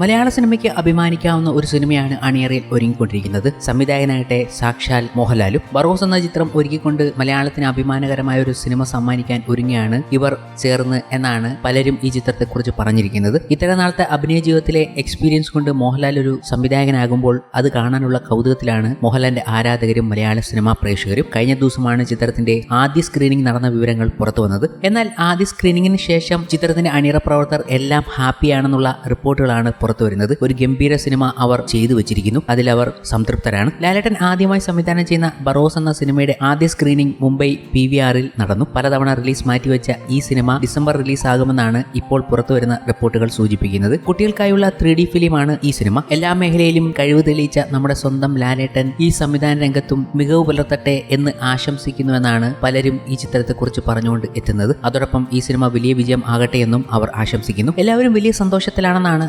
മലയാള സിനിമയ്ക്ക് അഭിമാനിക്കാവുന്ന ഒരു സിനിമയാണ് അണിയറയിൽ ഒരുങ്ങിക്കൊണ്ടിരിക്കുന്നത്. സംവിധായകനായിട്ടെ സാക്ഷാൽ മോഹൻലാലും ബറോസ് എന്ന ചിത്രം ഒരുക്കിക്കൊണ്ട് മലയാളത്തിന് അഭിമാനകരമായ ഒരു സിനിമ സമ്മാനിക്കാൻ ഒരുങ്ങിയാണ് ഇവർ ചേർന്ന് എന്നാണ് പലരും ഈ ചിത്രത്തെക്കുറിച്ച് പറഞ്ഞിരിക്കുന്നത്. ഇത്തരം നാളത്തെ അഭിനയ ജീവിതത്തിലെ എക്സ്പീരിയൻസ് കൊണ്ട് മോഹൻലാൽ ഒരു സംവിധായകനാകുമ്പോൾ അത് കാണാനുള്ള കൗതുകത്തിലാണ് മോഹൻലാലിന്റെ ആരാധകരും മലയാള സിനിമാ പ്രേക്ഷകരും. കഴിഞ്ഞ ദിവസമാണ് ചിത്രത്തിന്റെ ആദ്യ സ്ക്രീനിംഗ് നടന്ന വിവരങ്ങൾ പുറത്തു വന്നത്. എന്നാൽ ആദ്യ സ്ക്രീനിങ്ങിന് ശേഷം ചിത്രത്തിന്റെ അണിയറ പ്രവർത്തകർ എല്ലാം ഹാപ്പിയാണെന്നുള്ള റിപ്പോർട്ടുകളാണ് പുറത്തു വരുന്നത്. ഒരു ഗംഭീര സിനിമ അവർ ചെയ്തു വെച്ചിരിക്കുന്നു. അതിൽ അവർ സംതൃപ്തരാണ്. ലാലേട്ടൻ ആദ്യമായി സംവിധാനം ചെയ്യുന്ന ബറോസ് എന്ന സിനിമയുടെ ആദ്യ സ്ക്രീനിംഗ് മുംബൈ പി വി ആറിൽ നടന്നു. പലതവണ റിലീസ് മാറ്റിവെച്ച ഈ സിനിമ ഡിസംബർ റിലീസ് ആകുമെന്നാണ് ഇപ്പോൾ പുറത്തു വരുന്ന റിപ്പോർട്ടുകൾ സൂചിപ്പിക്കുന്നത്. കുട്ടികൾക്കായുള്ള ത്രീ ഡി ഫിലിമാണ് ഈ സിനിമ. എല്ലാ മേഖലയിലും കഴിവ് തെളിയിച്ച നമ്മുടെ സ്വന്തം ലാലേട്ടൻ ഈ സംവിധാന രംഗത്തും മികവ് പുലർത്തട്ടെ എന്ന് ആശംസിക്കുന്നുവെന്നാണ് പലരും ഈ ചിത്രത്തെക്കുറിച്ച് പറഞ്ഞുകൊണ്ട് എത്തുന്നത്. അതോടൊപ്പം ഈ സിനിമ വലിയ വിജയം ആകട്ടെ എന്നും അവർ ആശംസിക്കുന്നു. എല്ലാവരും വലിയ സന്തോഷത്തിലാണെന്നാണ്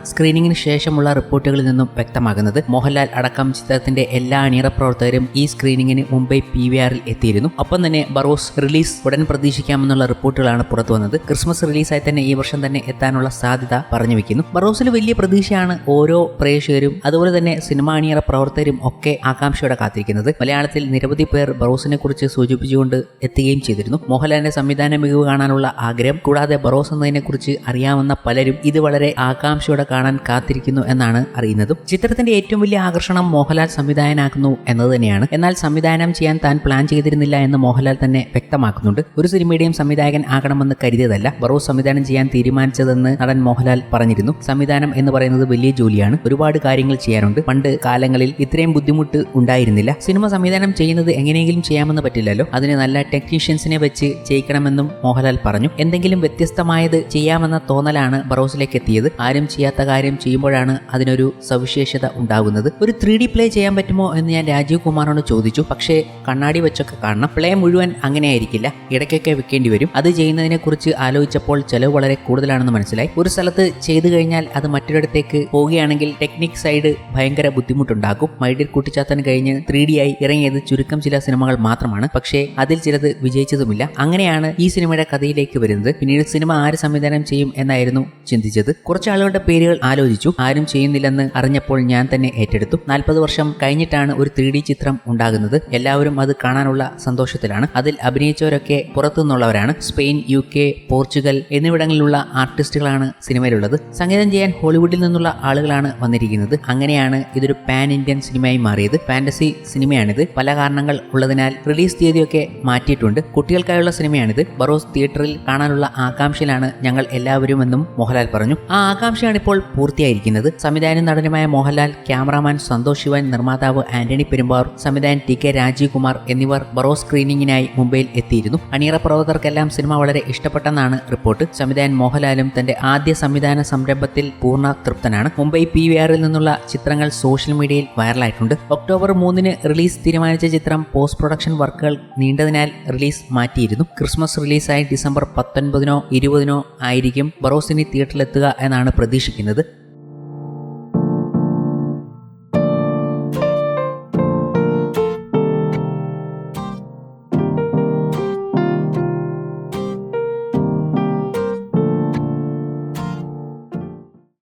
സ്ക്രീനിങ്ങിന് ശേഷമുള്ള റിപ്പോർട്ടുകളിൽ നിന്നും വ്യക്തമാകുന്നത് മോഹൻലാൽ അടക്കം ചിത്രത്തിന്റെ എല്ലാ അണിയറ പ്രവർത്തകരും ഈ സ്ക്രീനിങ്ങിന് മുംബൈ പി വി ആറിൽ എത്തിയിരുന്നു. ഒപ്പം തന്നെ ബറോസ് റിലീസ് ഉടൻ പ്രതീക്ഷിക്കാമെന്നുള്ള റിപ്പോർട്ടുകളാണ് പുറത്തു വന്നത്. ക്രിസ്മസ് റിലീസായി തന്നെ ഈ വർഷം തന്നെ എത്താനുള്ള സാധ്യത പറഞ്ഞു വെക്കുന്നു. ബറോസിൽ വലിയ പ്രതീക്ഷയാണ് ഓരോ പ്രേക്ഷകരും അതുപോലെ തന്നെ സിനിമാ അണിയറ പ്രവർത്തകരും ഒക്കെ ആകാംക്ഷയോടെ കാത്തിരിക്കുന്നത്. മലയാളത്തിൽ നിരവധി പേർ ബറോസിനെ കുറിച്ച് സൂചിപ്പിച്ചുകൊണ്ട് എത്തുകയും ചെയ്തിരുന്നു. മോഹൻലാലിന്റെ സംവിധാന മികവ് കാണാനുള്ള ആഗ്രഹം കൂടാതെ ബറോസ് എന്നതിനെ കുറിച്ച് അറിയാവുന്ന പലരും ഇത് വളരെ ആകാംക്ഷയോടെ കാണാൻ കാത്തിരിക്കുന്നു എന്നാണ് അറിയുന്നതും ചിത്രത്തിന്റെ ഏറ്റവും വലിയ ആകർഷണം മോഹൻലാൽ സംവിധായകനാക്കുന്നു എന്നത് തന്നെയാണ്. എന്നാൽ സംവിധാനം ചെയ്യാൻ താൻ പ്ലാൻ ചെയ്തിരുന്നില്ല എന്ന് മോഹൻലാൽ തന്നെ വ്യക്തമാക്കുന്നുണ്ട്. ഒരു സിനിമയുടെയും സംവിധായകൻ ആകണമെന്ന് കരുതിയതല്ല. ബറോസ് സംവിധാനം ചെയ്യാൻ തീരുമാനിച്ചതെന്ന് നടൻ മോഹൻലാൽ പറഞ്ഞിരുന്നു. സംവിധാനം എന്ന് പറയുന്നത് വലിയ ജോലിയാണ്. ഒരുപാട് കാര്യങ്ങൾ ചെയ്യാനുണ്ട് പണ്ട് കാലങ്ങളിൽ ഇത്രയും ബുദ്ധിമുട്ട് ഉണ്ടായിരുന്നില്ല. സിനിമ സംവിധാനം ചെയ്യുന്നത് എങ്ങനെയെങ്കിലും ചെയ്യാമെന്ന് പറ്റില്ലല്ലോ. അതിന് നല്ല ടെക്നീഷ്യൻസിനെ വെച്ച് ചെയ്യിക്കണമെന്നും മോഹൻലാൽ പറഞ്ഞു. എന്തെങ്കിലും വ്യത്യസ്തമായത് ചെയ്യാമെന്ന തോന്നലാണ് ബറോസിലേക്ക് എത്തിയത്. ആരും ചെയ്യാത്ത കാര്യം ചെയ്യുമ്പോഴാണ് അതിനൊരു സവിശേഷത ഉണ്ടാകുന്നത്. ഒരു ത്രീ ഡി പ്ലേ ചെയ്യാൻ പറ്റുമോ എന്ന് ഞാൻ രാജീവ് കുമാറിനോട് ചോദിച്ചു. പക്ഷേ കണ്ണാടി വെച്ചൊക്കെ കാണണം. പ്ലേ മുഴുവൻ അങ്ങനെയായിരിക്കില്ല. ഇടയ്ക്കൊക്കെ വെക്കേണ്ടി വരും. അത് ചെയ്യുന്നതിനെ കുറിച്ച് ആലോചിച്ചപ്പോൾ ചെലവ് വളരെ കൂടുതലാണെന്ന് മനസ്സിലായി. ഒരു സ്ഥലത്ത് ചെയ്തു കഴിഞ്ഞാൽ അത് മറ്റൊരിടത്തേക്ക് പോവുകയാണെങ്കിൽ ടെക്നിക് സൈഡ് ഭയങ്കര ബുദ്ധിമുട്ടുണ്ടാക്കും. മൈഡിൽ കൂട്ടിച്ചാത്തൻ കഴിഞ്ഞ് ത്രീ ഡി ആയി ഇറങ്ങിയത് ചുരുക്കം ചില സിനിമകൾ മാത്രമാണ്. പക്ഷേ അതിൽ ചിലത് വിജയിച്ചതുമില്ല. അങ്ങനെയാണ് ഈ സിനിമയുടെ കഥയിലേക്ക് വരുന്നത്. പിന്നീട് സിനിമ ആര് സംവിധാനം ചെയ്യും എന്നായിരുന്നു ചിന്തിച്ചത്. കുറച്ച് ആളുകളുടെ പേരുകൾ ആലോചിച്ചു. ആരും ചെയ്യുന്നില്ലെന്ന് അറിഞ്ഞപ്പോൾ ഞാൻ തന്നെ ഏറ്റെടുത്തു. നാൽപ്പത് വർഷം കഴിഞ്ഞിട്ടാണ് ഒരു ത്രീ ഡി ചിത്രം ഉണ്ടാകുന്നത്. എല്ലാവരും അത് കാണാനുള്ള സന്തോഷത്തിലാണ്. അതിൽ അഭിനയിച്ചവരൊക്കെ പുറത്തുനിന്നുള്ളവരാണ്. സ്പെയിൻ യു കെ പോർച്ചുഗൽ എന്നിവിടങ്ങളിലുള്ള ആർട്ടിസ്റ്റുകളാണ് സിനിമയിലുള്ളത്. സംഗീതം ചെയ്യാൻ ഹോളിവുഡിൽ നിന്നുള്ള ആളുകളാണ് വന്നിരിക്കുന്നത്. അങ്ങനെയാണ് ഇതൊരു പാൻ ഇന്ത്യൻ സിനിമയായി മാറിയത്. ഫാന്റസി സിനിമയാണിത്. പല കാരണങ്ങൾ ഉള്ളതിനാൽ റിലീസ് തീയതിയൊക്കെ മാറ്റിയിട്ടുണ്ട്. കുട്ടികൾക്കായുള്ള സിനിമയാണിത്. ബറോസ് തിയേറ്ററിൽ കാണാനുള്ള ആകാംക്ഷയിലാണ് ഞങ്ങൾ എല്ലാവരും എന്നും മോഹൻലാൽ പറഞ്ഞു. ആ ആകാംക്ഷയാണ് ഇപ്പോൾ പൂർത്തിയായിരിക്കുന്നത് സംവിധായകനും നടനുമായ മോഹൻലാൽ ക്യാമറാമാൻ സന്തോഷ് ശിവൻ നിർമ്മാതാവ് ആന്റണി പെരുമ്പാർ സംവിധായകൻ ടി കെ രാജീവ് കുമാർ എന്നിവർ ബറോ സ്ക്രീനിങ്ങിനായി മുംബൈയിൽ എത്തിയിരുന്നു. അണിയറ പ്രവർത്തകർക്കെല്ലാം സിനിമ വളരെ ഇഷ്ടപ്പെട്ടെന്നാണ് റിപ്പോർട്ട്. സംവിധായകൻ മോഹൻലാലും തന്റെ ആദ്യ സംവിധാന സംരംഭത്തിൽ പൂർണ തൃപ്തനാണ്. മുംബൈ പി വി ആറിൽ നിന്നുള്ള ചിത്രങ്ങൾ സോഷ്യൽ മീഡിയയിൽ വൈറലായിട്ടുണ്ട്. ഒക്ടോബർ മൂന്നിന് റിലീസ് തീരുമാനിച്ച ചിത്രം പോസ്റ്റ് പ്രൊഡക്ഷൻ വർക്കുകൾ നീണ്ടതിനാൽ റിലീസ് മാറ്റിയിരുന്നു. ക്രിസ്മസ് റിലീസായി ഡിസംബർ പത്തൊൻപതിനോ ഇരുപതിനോ ആയിരിക്കും ബറോസിനി തിയേറ്ററിലെത്തുക എന്നാണ് പ്രതീക്ഷിക്കുന്നത്.